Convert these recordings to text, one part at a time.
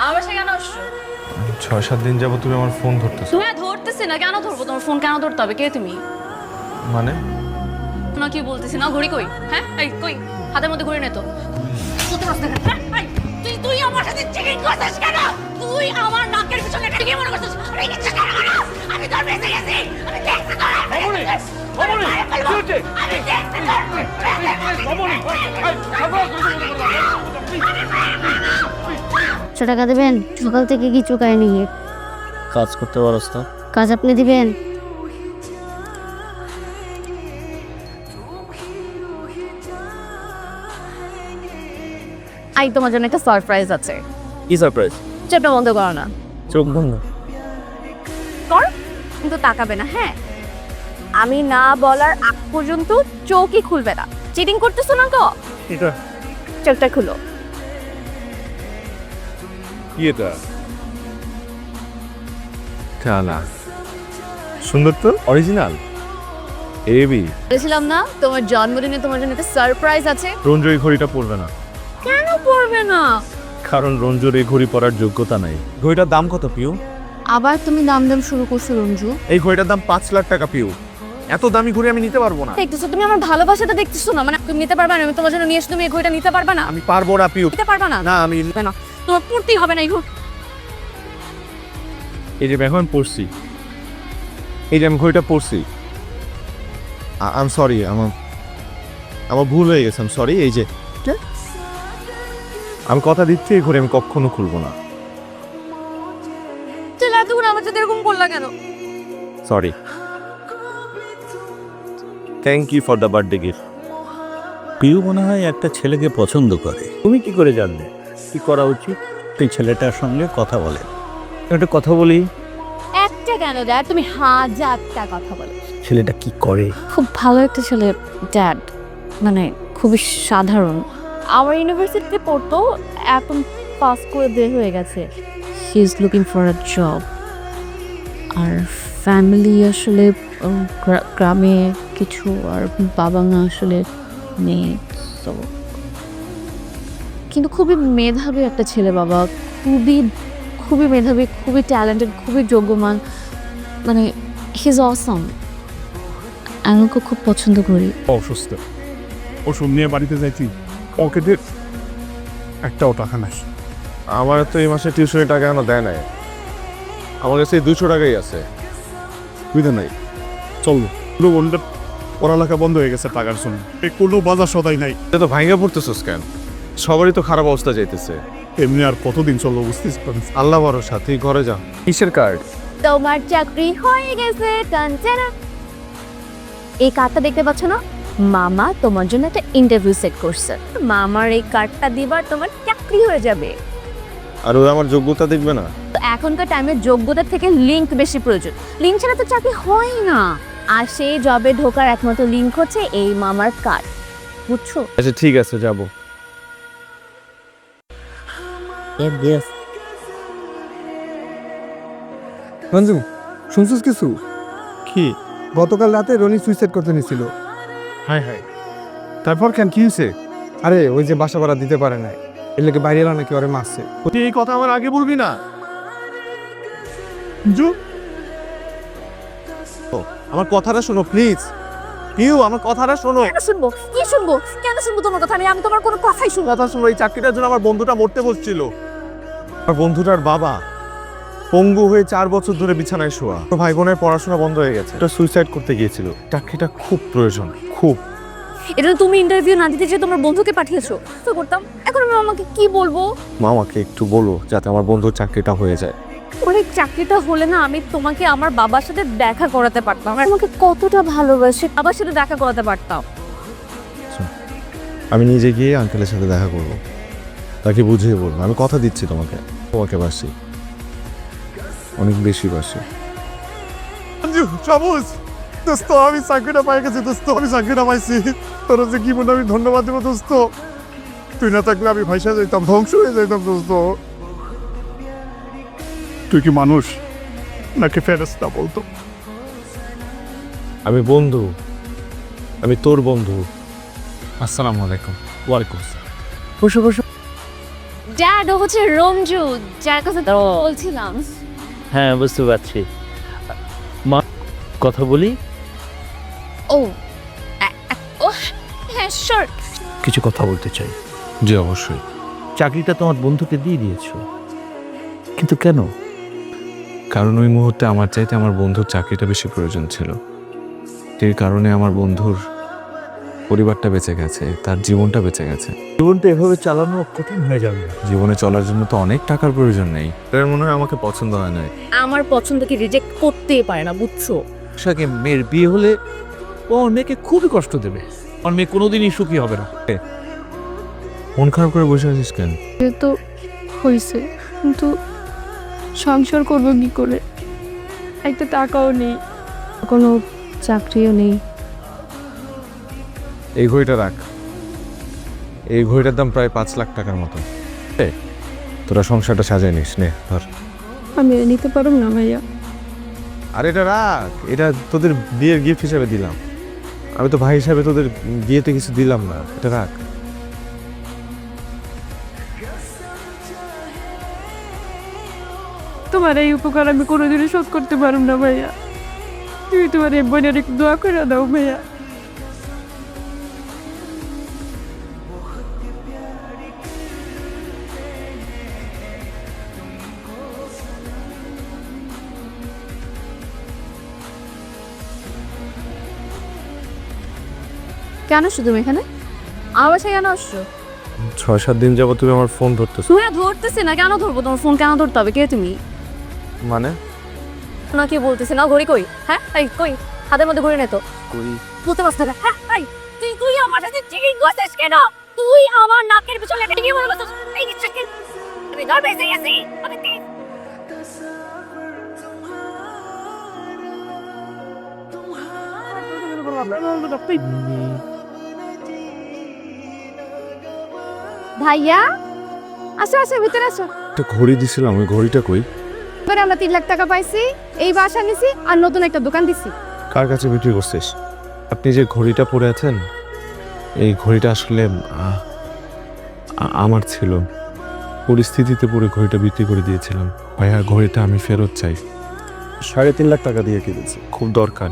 আমার বাসায় কেন আসছো? ছয় সাত দিন যাব তুমি আমার ফোন ধরতেছো। তুমি আর ধরতেছি না কেন ধরবো? তোমার ফোন কেন ধরতে হবে? কে তুমি? মানে? না কি বলতেছি? না ঘড়ি কই? হ্যাঁ? এই কই? হাতের মধ্যে ঘড়ি নে তো। হ্যাঁ? এই, তুই তুই আমার সাথে চেকিং করছিস কেন? তুই আমার নাকের পিছনে কি মনে করছিস? আমি কিচ্ছু কেন করো? আমি তোর বেঁচে গেছি! আমি দেখছি তোর মামনি মামনি আমি দেখছি তোর একশো টাকা দেবেন? সকাল থেকে কিছু খায়নি কাজ করতে পারস না। কাজ আপনি দিবেন? আই তোমার জন্য একটা সারপ্রাইজ আছে। কি সারপ্রাইজ চেপটা বন্ধ করো না। চোখ বন্ধ? কর কিন্তু তাকাবে না হ্যাঁ? আমি না বলার আগ পর্যন্ত চোখই খুলবে না। চিটিং করতেছো না তো? চোখটা খুলো। কি এটা? চালা সুন্দর তো? অরিজিনাল? এবি বলেছিলাম না তোমার জন্মদিনে তোমার জন্য একটা সারপ্রাইজ আছে। রঞ্জু এই ঘড়িটা পরবে না। কেন পড়বে না? কারণ রঞ্জুর এই ঘড়ি পরার যোগ্যতা নাই। ঘড়িটার দাম কত পিউ? আবার তুমি দাম দাম শুরু করছ রঞ্জু। এই ঘড়িটার দাম পাঁচ লাখ টাকা পিউ। এত দামি ঘড়ি আমি নিতে পারব না। দেখতেছো তুমি আমার ভালোবাসাটা দেখতেছো না? মানে তুমি নিতে পারবা না আমি তোমার জন্য নিয়ে এসে তুমি এই ঘড়িটা নিতে পারবা না? আমি পারব না পিউ। নিতে পারবা না? না আমি না। তোমার পড়তেই হবে না এই ঘড়ি এই যে এখন পড়ছি। এই যে আমি ঘড়িটা পড়ছি। আম সরি আমার আমার ভুল হয়ে গেছে আমি সরি এই যে আমি কথা দিচ্ছি এই ঘড়ি আমি কখনো খুলবো না। এতক্ষণ আমার সাথে এরকম করলা কেন? Sorry thank you for the birthday gift Piu মনে হয় একটা ছেলেকে পছন্দ করে। তুমি কি করে জানলে? কি করা উচিত? তুই ছেলেটার সঙ্গে কথা বলে। একটা কথা বলি। একটা কেন ড্যাড তুমি হাজারটা কথা বলো। ছেলেটা কি করে? খুব ভালো একটা ছেলে ড্যাড মানে খুবই সাধারণ। আমার ইউনিভার্সিটিতে পড়তো এখন পাস করে বের হয়ে গেছে। He is looking for a job R family আসলে গ্রামে কিছু আর বাবা মা আসলে নেই তো কিন্তু খুবই মেধাবী একটা ছেলে বাবা। খুবই খুবই মেধাবী খুবই ট্যালেন্টেড খুবই যোগ্যমান। মানে হিজ অসম আমি ওকে খুব পছন্দ করি। অসুস্থ। ওষুধ নিয়ে বাড়িতে যাইছি পকেটে একটাও টাকা নাই। আমার তো এই মাসে টিউশনের টাকা এখনও দেয় নাই। আমার কাছে দুশো টাকাই আছে। বুঝতে নাই। চল পড়ালেখা বন্ধ হয়ে গেছে টাকার জন্য। এই কোনো বাজার সদাই নাই। এটা তো ভাঙ্গা পড়তেছোস কেন? সবারই তো খারাপ অবস্থা যাইতেছে। এমনি আর কতদিন চলবো বুঝতেছি আল্লাহ ভরসা তুই ঘরে যা। কিসের কার্ড তোমার চাকরি হয়ে গেছে কাঞ্চনা এই কার্ডটা দেখতে পাচ্ছ না? মামা তোমার জন্য একটা ইন্টারভিউ সেট করছে। মামার এই কার্ডটা দিবার তোমার চাকরি হয়ে যাবে। আর ও আমার যোগ্যতা দেখবে না? তো এখনকার টাইমে যোগ্যতার থেকে লিঙ্ক বেশি প্রয়োজন। লিঙ্ক ছাড়া তো চাকরি হয় না। আর সেই জবে ঢোকার একমাত্র লিঙ্ক হচ্ছে এই মামার কার্ড বুঝছ? আচ্ছা ঠিক আছে যাব। রঞ্জু শুনছিস কিছু? কি? গতকাল রাতে রনি সুইসাইড করতে নিছিল হাই হাই তারপর কেন? কি হয়েছে? আরে ওই যে বাসা ভাড়া দিতে পারে না এর লেগে বাইরে এলো নাকি? ওরে মারছে। তুই এই কথা আমার আগে বলবি না। জু আমার কথাটা শোনো প্লিজ পিউ আমার কথাটা শোনো। কেন শুনব? কি শুনব? কেন শুনব তোমার কথা? আমি আমি তোমার কোনো কথাই শুনব কথা শোনো এই চাকরিটার জন্য আমার বন্ধুটা মরতে বসছিল। আমার বন্ধুটার বাবা পঙ্গু হয়ে চার বছর ধরে বিছানায় শোয়া। তো ভাই বোনের পড়াশোনা বন্ধ হয়ে গেছে। এটা সুইসাইড করতে গিয়েছিল। চাকরিটা খুব প্রয়োজন খুব। এটা তো তুমি ইন্টারভিউ না দিতে যে তোমার বন্ধুকে পাঠিয়েছো। তো করতাম। এখন আমি আমাকে কি বলব? মামাকে একটু বলো যাতে আমার বন্ধুর চাকরিটা হয়ে যায়। ওরে চাকরিটা হলে না আমি তোমাকে আমার বাবার সাথে দেখা করাতে পারতাম। আর তোমাকে কতটা ভালোবাসি বাবার সাথে দেখা করাতে পারতাম। আমি নিজে গিয়ে আঙ্কেলের সাথে দেখা করব। তাকে বুঝিয়ে বলব। আমি কথা দিচ্ছি তোমাকে। তোমাকে বাসি। অনেক বেশি বাসি। সবুজ দোস্ত আমি চাকরিটা পাই গেছি দোস্ত আমি চাকরিটা পাইছি। তোর যে কি মনে আমি ধন্যবাদ দেবো দোস্ত। তুই না থাকলে আমি ভাইসা যাইতাম ধ্বংস হয়ে যাইতাম দোস্ত। তুই কি মানুষ নাকি ফেরেস্তা বলতো? আমি বন্ধু। আমি তোর বন্ধু। আসসালামু আলাইকুম। ওয়ালাইকুম আসসালাম। বসো বসো। ড্যাড ও হচ্ছে রঞ্জু যার কথা বলছিলাম। হ্যাঁ বুঝতে পারছি। মা কথা বলি? ও ও হ্যাঁ শিওর কিছু কথা বলতে চাই। জি অবশ্যই। চাকরিটা তোমার বন্ধুকে দিয়ে দিয়েছ। কিন্তু কেন? কারণ ওই মুহূর্তে আমার চাইতে আমার বন্ধুর চাকরিটা বেশি প্রয়োজন ছিল। সেই কারণে আমার বন্ধুর পরিবারটা বেঁচে গেছে তার জীবনটা বেঁচে গেছে। জীবনটা এভাবে চালানো কঠিন হয়ে যাবে। জীবনে চলার জন্য তো অনেক টাকার প্রয়োজন নেই। এর মনে হয় আমাকে পছন্দ হয় না আমার পছন্দকে রিজেক্ট করতেই পারে না বুঝছ? সাকে মেয়ের বিয়ে হলে ও মেয়েকে খুবই কষ্ট দেবে। আমার মেয়ে কোনোদিনই সুখী হবে না। মন খারাপ করে বসে আছিস কেন? তো হয়েছে কিন্তু সংসার করব কি করে? একটা টাকাও নেই কোনো চাকরিও নেই। এই ঘড়িটা রাখ। এই ঘড়িটার দাম প্রায় পাঁচ লাখ টাকার মতো। তোরা সংসারটা সাজাই নিস নে ধর। আমি নিতে পারব না ভাইয়া। আর এটা রাখ এটা তোদের বিয়ের গিফট হিসেবে দিলাম। আমি তো ভাই হিসাবে তোদের বিয়েতে কিছু দিলাম না এটা রাখ। তোমার এই উপকার আমি কোনোদিনই শোধ করতে পারব না ভাইয়া। তুমি তোমার এই বোনের দোয়া করে দাও ভাইয়া। কেন আসছো তুমি এখানে আমার বাসায় কেন আসছো ছয় সাত দিন যাব তুমি আমার ফোন ধরতেছ তুমি ধরতেছি না কেন ধরবো তোমার ফোন কেন ধরতে হবে কে তুমি মানে না কি বলতেছি না ঘড়ি কই হ্যাঁ এই কই হাতের মধ্যে ঘড়ি নেই তো কই বলতে পারছ না হ্যাঁ এই তুই তুই আমার সাথে চিকিং করছিস কেন তুই আমার নাকের পিছনে লেগে কি বলছিস এই চিকিং আমি ঘর বেঁচে গেছি আমি কি- ভাইয়া আসো আসো ভিতরে আসো। একটা ঘড়ি দিছিলাম ওই ঘড়িটা কই? এবারে আমরা তিন লাখ টাকা পাইছি এই বাসা নিছি আর নতুন একটা দোকান দিছি। কার কাছে বিক্রি করছিস? আপনি যে ঘড়িটা পরে আছেন এই ঘড়িটা আসলে আহ, আ- আমার ছিল। পরিস্থিতিতে পড়ে ঘড়িটা বিক্রি করে দিয়েছিলাম। ভাইয়া ঘড়িটা আমি ফেরত চাই। সাড়ে তিন লাখ টাকা দিয়ে কিনেছি। খুব দরকার।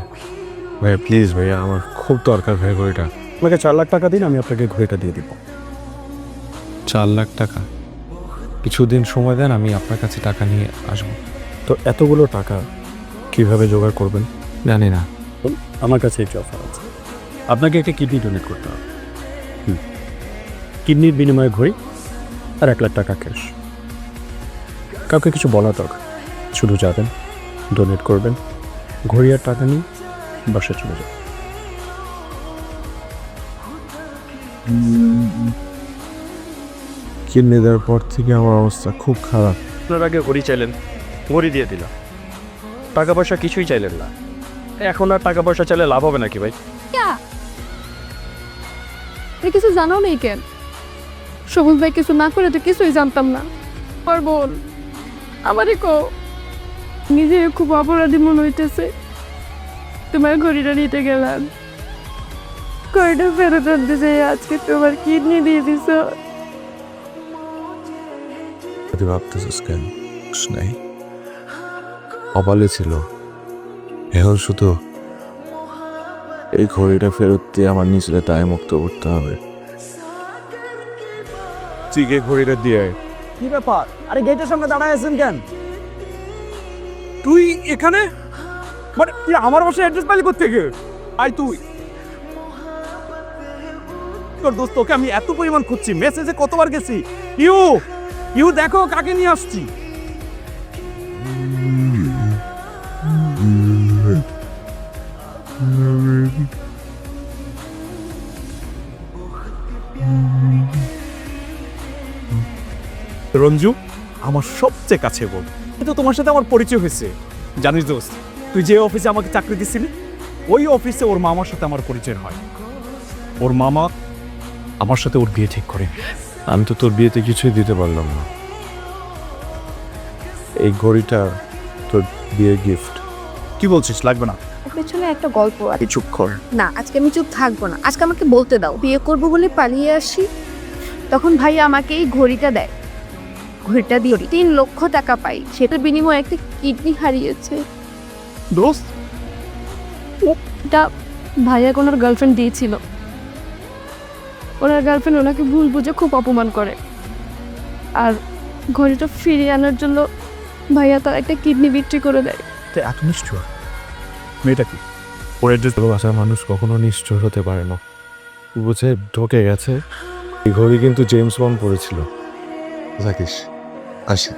ভাইয়া প্লিজ ভাইয়া আমার খুব দরকার ভাই ঘড়িটা। আপনাকে চার লাখ টাকা দিন আমি আপনাকে ঘড়িটা দিয়ে দিব। চার লাখ টাকা। কিছুদিন সময় দেন আমি আপনার কাছে টাকা নিয়ে আসব। তো এতগুলো টাকা কীভাবে জোগাড় করবেন? জানি না। আমার কাছে একটি অফার আছে। আপনাকে একটা কিডনি ডোনেট করতে হবে। কিডনির বিনিময়ে ঘড়ি আর এক লাখ টাকা ক্যাশ কাউকে কিছু বলা দরকার শুধু যাবেন ডোনেট করবেন ঘড়ি আর টাকা নিয়ে বাসায় চলে যাবেন। কিডনি দেওয়ার পর থেকে আমার অবস্থা খুব খারাপ। আপনার আগে ঘড়ি চাইলেন ঘড়ি দিয়ে দিলাম টাকা পয়সা কিছুই চাইলেন না। এখন আর টাকা পয়সা চাইলে লাভ হবে নাকি ভাই? কিছু জানো নেই কেন? সবুজ ভাই কিছু না করে তো কিছুই জানতাম না। আর বল আমারই কো নিজে খুব অপরাধী মনে হইতেছে। তোমার ঘড়িটা নিতে গেলাম। ঘড়িটা ফেরত আনতে চাই আজকে তোমার কিডনি দিয়ে দিছ। তুই ভাবতেছিস কেন? নাই কপালে ছিল। এখন শুধু এই ঘড়িটা ফেরত দিয়ে আমার নিজের দায় মুক্ত করতে হবে। তুই গিয়ে ঘড়িটা দিয়ে কি ব্যাপার? আরে গেটের সামনে দাঁড়ায় আছেন কেন? তুই এখানে? মানে তুই আমার বাসায় অ্যাড্রেস পাইলি থেকে আই তুই। তোর দোস্ত ওকে আমি এত পরিমাণ খুঁজছি। মেসেজে কতবার গেছি? ইউ! ইউ দেখো কাকে নিয়ে আসছি। রঞ্জু, আমার সবচেয়ে কাছে বোন কিন্তু তোমার সাথে আমার পরিচয় হয়েছে। জানিস দোস্ত, তুই যে অফিসে আমাকে চাকরি দিছিলি, ওই অফিসে ওর মামার সাথে আমার পরিচয় হয়। ওর মামা আমার সাথে ওর বিয়ে ঠিক করে আমি তো তোর বিয়েতে কিছুই দিতে পারলাম না। এই ঘড়িটা তোর বিয়ের গিফট কি বলছিস? লাগবে না। পেছনে একটা গল্প আছে। চুপ কর। না আজকে আমি চুপ থাকব না। আজকে আমাকে বলতে দাও বিয়ে করব বলে পালিয়ে আসি? তখন ভাই আমাকে এই ঘড়িটা দেয়। ঘড়িটা দিয়ে তিন লক্ষ টাকা পাই। সেটা বিনিময়ে একটা কিডনি হারিয়েছে। দোস্ত! এটা ভাইয়া ওনার গার্লফ্রেন্ড দিয়েছিল। ওনার গার্লফ্রেন্ড ওনাকে ভুল বুঝে খুব অপমান করে। আর ঘড়িটা ফিরিয়ে আনার জন্য ভাইয়া তার একটা কিডনি বিক্রি করে দেয়। তো এত নিষ্ঠুর? মেয়েটা কি? ওরের যে ভালোবাসার মানুষ কখনো নিশ্চয় হতে পারে না। বুঝে ঢোকে গেছে। এই ঘড়ি কিন্তু জেমস বন পড়েছিল থাকিস আসি।